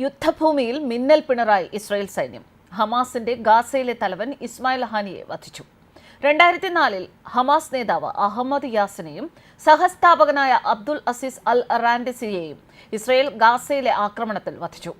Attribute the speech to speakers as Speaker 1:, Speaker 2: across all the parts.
Speaker 1: യുദ്ധഭൂമിയിൽ മിന്നൽ പിണറായി ഇസ്രായേൽ സൈന്യം. ഹമാസിന്റെ ഗാസയിലെ തലവൻ ഇസ്മായിൽ ഹാനിയെ വധിച്ചു. രണ്ടായിരത്തി നാലിൽ ഹമാസ് നേതാവ് അഹമ്മദ് യാസിനെയും സഹസ്ഥാപകനായ അബ്ദുൽ അസീസ് അൽ റാൻഡിസിയെയും ഇസ്രായേൽ ഗാസയിലെ ആക്രമണത്തിൽ വധിച്ചു.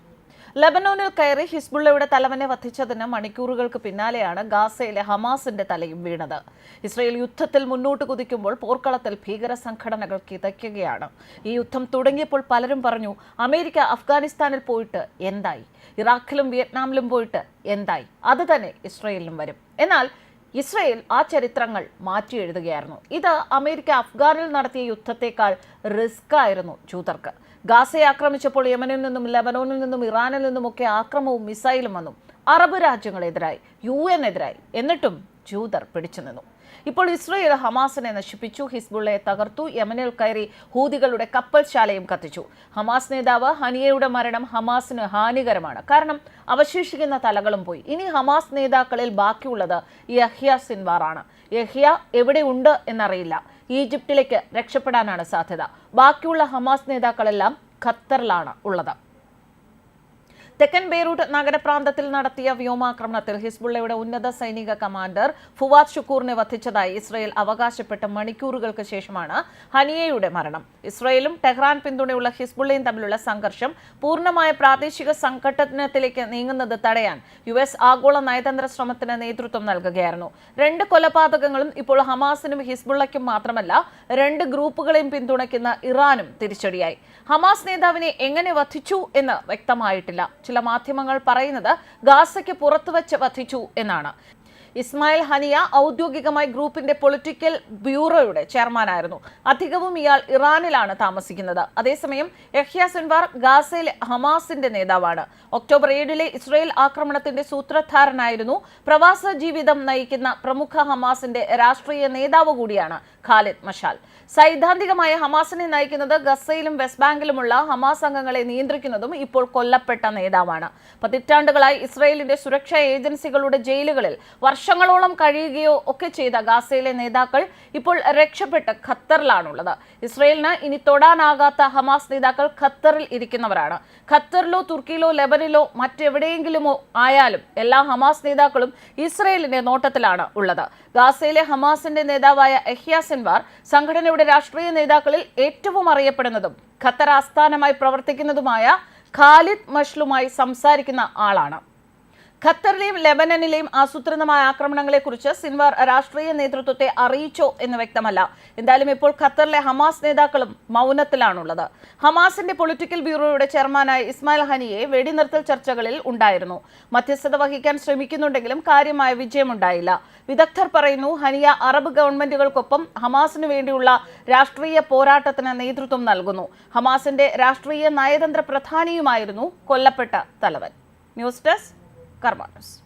Speaker 1: ലബനോനിൽ കയറി ഹിസ്ബുള്ളയുടെ തലവനെ വധിച്ചതിന് മണിക്കൂറുകൾക്ക് പിന്നാലെയാണ് ഗാസയിലെ ഹമാസിന്റെ തലയും വീണത്. ഇസ്രയേൽ യുദ്ധത്തിൽ മുന്നോട്ട് കുതിക്കുമ്പോൾ പോർക്കളത്തിൽ ഭീകര സംഘടനകൾ കിതയ്ക്കുകയാണ്. ഈ യുദ്ധം തുടങ്ങിയപ്പോൾ പലരും പറഞ്ഞു അമേരിക്ക അഫ്ഗാനിസ്ഥാനിൽ പോയിട്ട് എന്തായി? ഇറാഖിലും വിയറ്റ്നാമിലും പോയിട്ട് എന്തായി? അത് തന്നെ ഇസ്രയേലിലും വരും. എന്നാൽ ഇസ്രയേൽ ആ ചരിത്രങ്ങൾ മാറ്റി എഴുതുകയായിരുന്നു ഇത് അമേരിക്ക അഫ്ഗാനിൽ നടത്തിയ യുദ്ധത്തെക്കാൾ റിസ്ക് ആയിരുന്നു ജൂതർക്ക്. ഗാസയെ ആക്രമിച്ചപ്പോൾ യമനിൽ നിന്നും ലബനോനിൽ നിന്നും ഇറാനിൽ നിന്നുമൊക്കെ ആക്രമവും മിസൈലും വന്നു. അറബ് രാജ്യങ്ങളെതിരായി യു എൻ എതിരായി. എന്നിട്ടും ജൂതർ പിടിച്ചു നിന്നു. ഇപ്പോൾ ഇസ്രയേൽ ഹമാസിനെ നശിപ്പിച്ചു ഹിസ്ബുള്ളയെ തകർത്തു യമനിൽ കയറി ഹൂതികളുടെ കപ്പൽശാലയും കത്തിച്ചു. ഹമാസ് നേതാവ് ഹനിയയുടെ മരണം ഹമാസിന് ഹാനികരമാണ്. കാരണം അവശേഷിക്കുന്ന തലകളും പോയി. ഇനി ഹമാസ് നേതാക്കളിൽ ബാക്കിയുള്ളത് യഹ്യ സിൻവാറാണ്. യഹ്യ എവിടെയുണ്ട് എന്നറിയില്ല. ഈജിപ്തിലേക്ക് രക്ഷപ്പെടാനാണ് സാധ്യത. ബാക്കിയുള്ള ഹമാസ് നേതാക്കളെല്ലാം ഖത്തറിലാണ് ഉള്ളത്. തെക്കൻ ബെയ്റൂട്ട് നഗരപ്രാന്തത്തിൽ നടത്തിയ വ്യോമാക്രമണത്തിൽ ഹിസ്ബുള്ളയുടെ ഉന്നത സൈനിക കമാൻഡർ ഫുവാദ് ഷുക്കൂറിനെ വധിച്ചതായി ഇസ്രയേൽ അവകാശപ്പെട്ട മണിക്കൂറുകൾക്ക് ശേഷമാണ് ഹനിയയുടെ മരണം. ഇസ്രയേലും ടെഹ്റാൻ പിന്തുണയുള്ള ഹിസ്ബുള്ളയും തമ്മിലുള്ള സംഘർഷം പൂർണമായ പ്രാദേശിക സംഘട്ടനത്തിലേക്ക് നീങ്ങുന്നത് തടയാൻ യു എസ് ആഗോള നയതന്ത്ര ശ്രമത്തിന് നേതൃത്വം നൽകുകയായിരുന്നു. രണ്ട് കൊലപാതകങ്ങളും ഇപ്പോൾ ഹമാസിനും ഹിസ്ബുള്ളയ്ക്കും മാത്രമല്ല രണ്ട് ഗ്രൂപ്പുകളെയും പിന്തുണയ്ക്കുന്ന ഇറാനും തിരിച്ചടിയായി. ഹമാസ് നേതാവിനെ എങ്ങനെ വധിച്ചു എന്ന് വ്യക്തമായിട്ടില്ല. ചില മാധ്യമങ്ങൾ പറയുന്നത് ഗാസയ്ക്ക് പുറത്തുവച്ച് വധിച്ചു എന്നാണ്. ഇസ്മായിൽ ഹനിയ ഔദ്യോഗികമായി ഗ്രൂപ്പിന്റെ പൊളിറ്റിക്കൽ ബ്യൂറോയുടെ ചെയർമാനായിരുന്നു. അധികവും ഇയാൾ ഇറാനിലാണ് താമസിക്കുന്നത്. അതേസമയം യഹ്യ സിൻവാർ ഗാസയിലെ ഹമാസിന്റെ നേതാവാണ്. ഒക്ടോബർ ഏഴിലെ ഇസ്രയേൽ ആക്രമണത്തിന്റെ സൂത്രധാരനായിരുന്നു. പ്രവാസ ജീവിതം നയിക്കുന്ന പ്രമുഖ ഹമാസിന്റെ രാഷ്ട്രീയ നേതാവ് കൂടിയാണ് ഖാലിദ് മഷാൽ. സൈദ്ധാന്തികമായ ഹമാസിനെ നയിക്കുന്നത് ഗസയിലും വെസ്റ്റ് ബാങ്കിലുമുള്ള ഹമാസ് അംഗങ്ങളെ നിയന്ത്രിക്കുന്നതും ഇപ്പോൾ കൊല്ലപ്പെട്ട നേതാവാണ്. പതിറ്റാണ്ടുകളായി ഇസ്രയേലിന്റെ സുരക്ഷാ ഏജൻസികളുടെ ജയിലുകളിൽ വർഷങ്ങളോളം കഴിയുകയോ ഒക്കെ ചെയ്ത ഗാസയിലെ നേതാക്കൾ ഇപ്പോൾ രക്ഷപ്പെട്ട് ഖത്തറിലാണുള്ളത്. ഇസ്രയേലിന് ഇനി തൊടാനാകാത്ത ഹമാസ് നേതാക്കൾ ഖത്തറിൽ ഇരിക്കുന്നവരാണ്. ഖത്തറിലോ തുർക്കിയിലോ ലെബനിലോ മറ്റെവിടെയെങ്കിലുമോ ആയാലും എല്ലാ ഹമാസ് നേതാക്കളും ഇസ്രയേലിന്റെ നോട്ടത്തിലാണ് ഉള്ളത്. ഗാസയിലെ ഹമാസിന്റെ നേതാവായ എഹ്യ സിൻവാർ സംഘടനയുടെ രാഷ്ട്രീയ നേതാക്കളിൽ ഏറ്റവും അറിയപ്പെടുന്നതും ഖത്തർ ആസ്ഥാനമായി പ്രവർത്തിക്കുന്നതുമായ ഖാലിദ് മഷ്ലുമായി സംസാരിക്കുന്ന ആളാണ്. ഖത്തറിലെയും ലെബനനിലെയും ആസൂത്രിതമായ ആക്രമണങ്ങളെക്കുറിച്ച് സിൻവാർ രാഷ്ട്രീയ നേതൃത്വത്തെ അറിയിച്ചോ എന്ന് വ്യക്തമല്ല. എന്തായാലും ഇപ്പോൾ ഖത്തറിലെ ഹമാസ് നേതാക്കളും മൗനത്തിലാണുള്ളത്. ഹമാസിന്റെ പൊളിറ്റിക്കൽ ബ്യൂറോയുടെ ചെയർമാനായ ഇസ്മായിൽ ഹനിയെ വെടിനിർത്തൽ ചർച്ചകളിൽ ഉണ്ടായിരുന്നു. മധ്യസ്ഥത വഹിക്കാൻ ശ്രമിക്കുന്നുണ്ടെങ്കിലും കാര്യമായ വിജയമുണ്ടായില്ല. വിദഗ്ധർ പറയുന്നു ഹനിയ അറബ് ഗവൺമെന്റുകൾക്കൊപ്പം ഹമാസിനു വേണ്ടിയുള്ള രാഷ്ട്രീയ പോരാട്ടത്തിന് നേതൃത്വം നൽകുന്നു. ഹമാസിന്റെ രാഷ്ട്രീയ നയതന്ത്ര പ്രധാനിയുമായിരുന്നു കൊല്ലപ്പെട്ട തലവൻ. News desk carbonos.